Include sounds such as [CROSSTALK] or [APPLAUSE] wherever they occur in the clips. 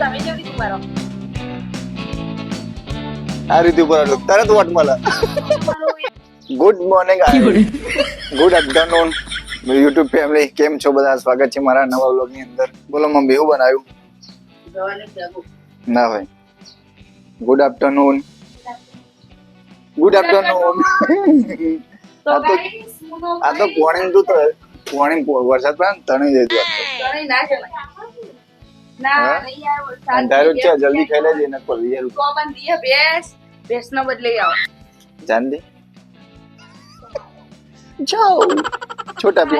તમે કેવી રીતે ઊભા રહો આ રીતે. તરત વોટ મળે good morning good afternoon YouTube family કેમ છો બધા? સ્વાગત છે મારા નવા વ્લોગની અંદર. બોલો મમ્મી બેહુ બનાવ્યું? ના ભાઈ. ગુડ આફ્ટરનૂન ગુડ આફ્ટરનૂન આ તો આ તો પોણી તો પોણી વરસાદ પણ ને તણી જતું તણી ના જવાય. ના? નહીં યાર, અંધારું છે જલ્દી ખાઈ લેજે એને પર યાર તો પણ દીએ ભેંસ, ભેંસનો બદલે આવો. જાન દે જાઓ. છોટા પે.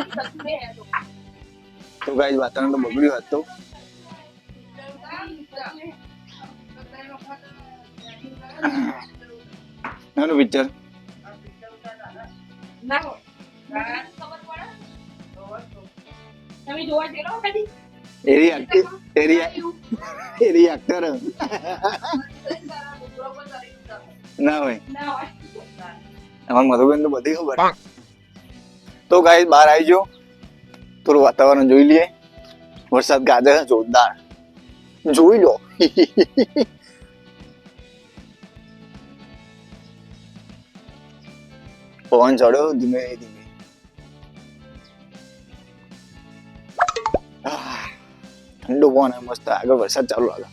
તો ગાઈસ વાતાવરણ તો બગડ્યું હતું. નાનું પિક્ચર. ના? તમે જોવા ગયેલો કદી? એરી એરી એરી એક્ટર ના હોય અમાર મધુબેન તો બધી ખબર તો ગાય બહાર આવી જો થોડું વાતાવરણ જોઈ લઈએ. વરસાદ ગાજે છે જોરદાર. જોઈ લો. પવન ચડ્યો ધીમે ધીમે. ઠંડુ પવન મસ્ત આગળ વરસાદ ચાલુ લાગે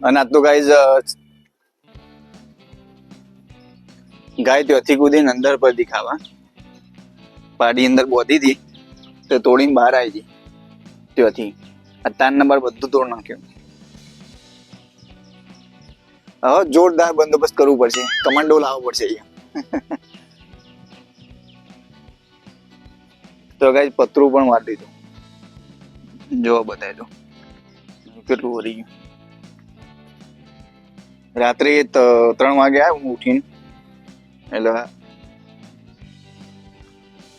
અને આ તો ગાઈઝ ગાય ત્યાંથી કૂદીને અંદર પર દેખાવા પાડી અંદર બોધી હતી તો તોડીને બહાર આવી હતી ત્યાંથી અત્યાર નંબર બધું તોડ નાખ્યું હવે જોરદાર બંદોબસ્ત કરવું પડશે કમાન્ડો લાવવો પડશે અહીંયા તો ગાય પતરું પણ મારી દીધું જોવા બતાવી દો કેટલું વળી ગયું. રાત્રે ત્રણ વાગે આવ્યો હું ઉઠીને. એટલે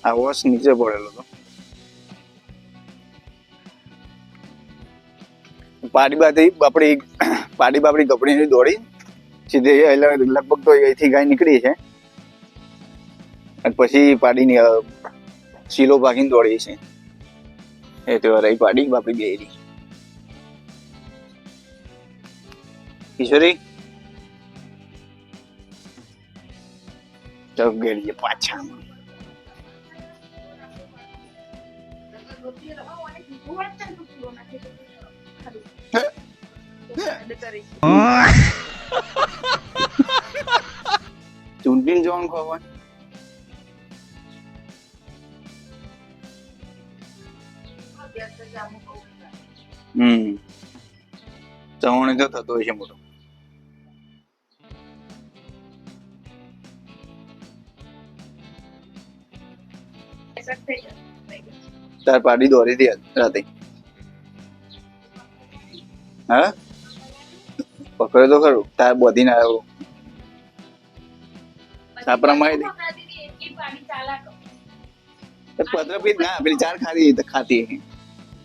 આ વોશ નીચે પડેલો હતો. પાડી બાથી બાપડી, પાડી બાપડી કપડીની દોડી. સીધી એટલે લગભગ તો અહીંથી ગાય નીકળી છે. પછી પાડીની શીલો ભાગીને દોડી છે. એ તો રહી પાડી બાપી બે રહી કિશોરી? તો ગેડીએ પાછા. ચૂંટણી જવાનું ખબર હમ. ચવણી તો થતો હોય છે મોટો. તાર પાડી દોરી હતી રાતે. હા? પકડ્યો તો ખરું. તાર બોધીને આવ્યો. છાપરા મારી દે. પત્ર પી ના પેલી ચાર ખાધી.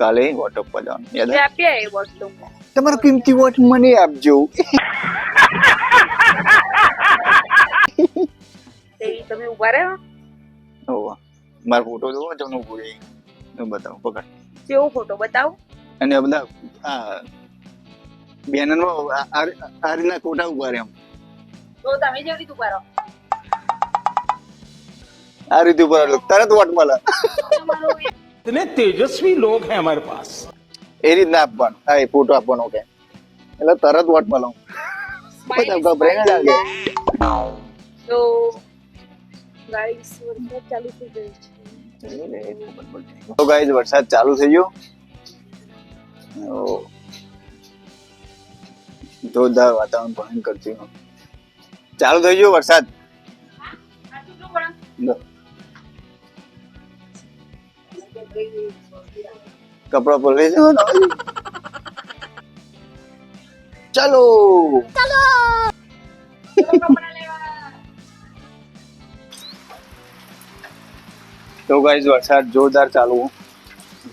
કાલે વોટર પર જવાનું યાદ આપ્યા એ વોટ્સઅપમાં. તમારો કિંમતી વોટ મને આપજો. તમે ઊભા રહ્યો હોવા મારો ફોટો જોવો તમને ભૂલી બતાવો પકડ. કેવો ફોટો બતાવો? અને બધા આ બેનરમાં આ રીતના કોટા ઊભા રહે એમ. તો તમે કેવી રીતે ઊભા રહો. આ રીતે ઊભા રહે તરત વોટ મળે इतने तेजस्वी लोग हैं हमारे पास એ રીતના આપવાનું હા એ ફોટો આપવાનો કે એટલે તરત વોટ મળે બધા ગભરાઈને જ આવજો તો ગાઈસ વરસાદ ચાલુ થઈ ગયો છે તો ગાઈઝ વરસાદ ચાલુ થઈ ગયો ઓ, જોરદાર વાતાવરણ ભયંકર થયું ચાલુ થઈ ગયો વરસાદ કપડા પર લઈ જાઓ. ચાલો. ચલો કપડા તો ગાઈઝ વરસાદ જોરદાર ચાલુ.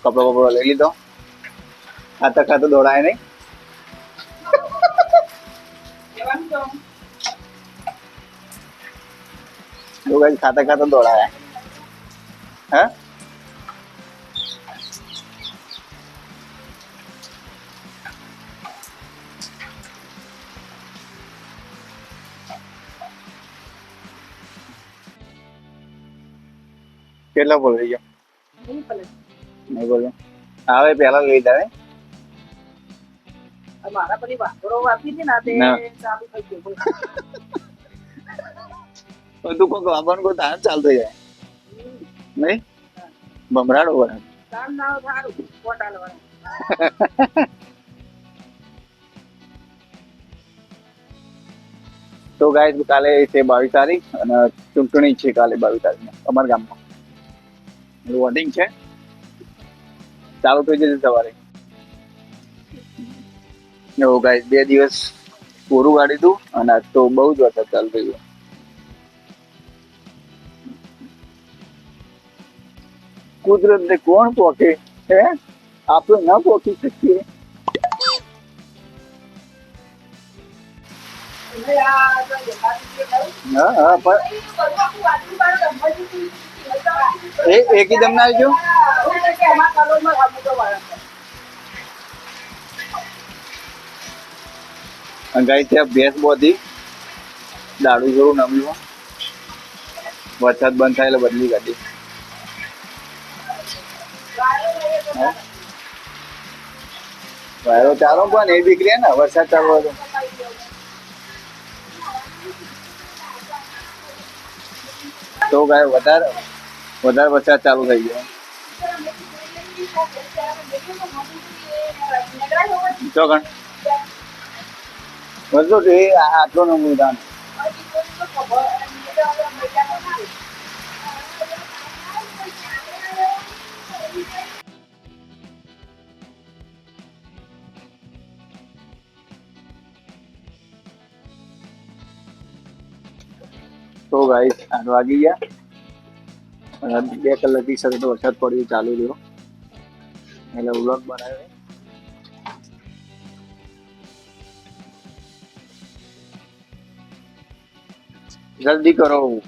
કપડા બપડા લઈ લીધો. ખાતા ખાતા દોડાય નહીં. તો ગાઈઝ ખાતા ખાતા દોડાયા. હા? કેટલા બોલ ગયો નહીં ભલે. આવે પેલા લઈ જાય મારા પેલી વાંદરો વાપરી હતી ને તે ચાલુ થઈ ગયું. [LAUGHS] તું કોઈ ગાવાનું કોઈ તાર ચાલતો જાય. નહીં? ભમરાડો તો [LAUGHS] ગાય કાલે છે બાવીસ તારીખ અને ચૂંટણી છે કાલે બાવીસ તારીખ અમારા ગામમાં. વોટિંગ છે? ચાલુ થઈ જશે સવારે. એવું ગાય બે દિવસ પૂરું કાઢી હતું અને આજ તો બહુ જ વરસાદ ચાલુ થઈ ગયો. કુદરત ને કોણ પોકે? હે? આપણે ના પોકી શકીએ? હા હા, પણ બધું આખું વાંચી પાડો, રમવાજી થી એ એકદમ આવજો. ગાય ત્યાં ભેંસ બોધી. દાડું જેવું નમ્યું. વરસાદ બંધ થાય એટલે બદલી ગાડી? વાયરો ચાલો પણ એ દીકરી ને વરસાદ ચાલુ હતો. તો ગાય વધારે. વધારે વરસાદ ચાલુ થઈ ગયો. ચોકણ બધું એ આટલો નમવું દાન તો ગાઈસ આઠ વાગી ગયા. બે કલાકથી સતત વરસાદ પડ્યો, ચાલુ રહ્યો. એટલે વ્લોગ બનાવ્યો. જલ્દી કરો.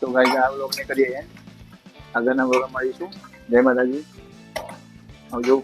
તો ભાઈ આ વ્લોગ ને કરીએ. આગળના વ્લોગ મળીશું જય માતાજી. આવજો.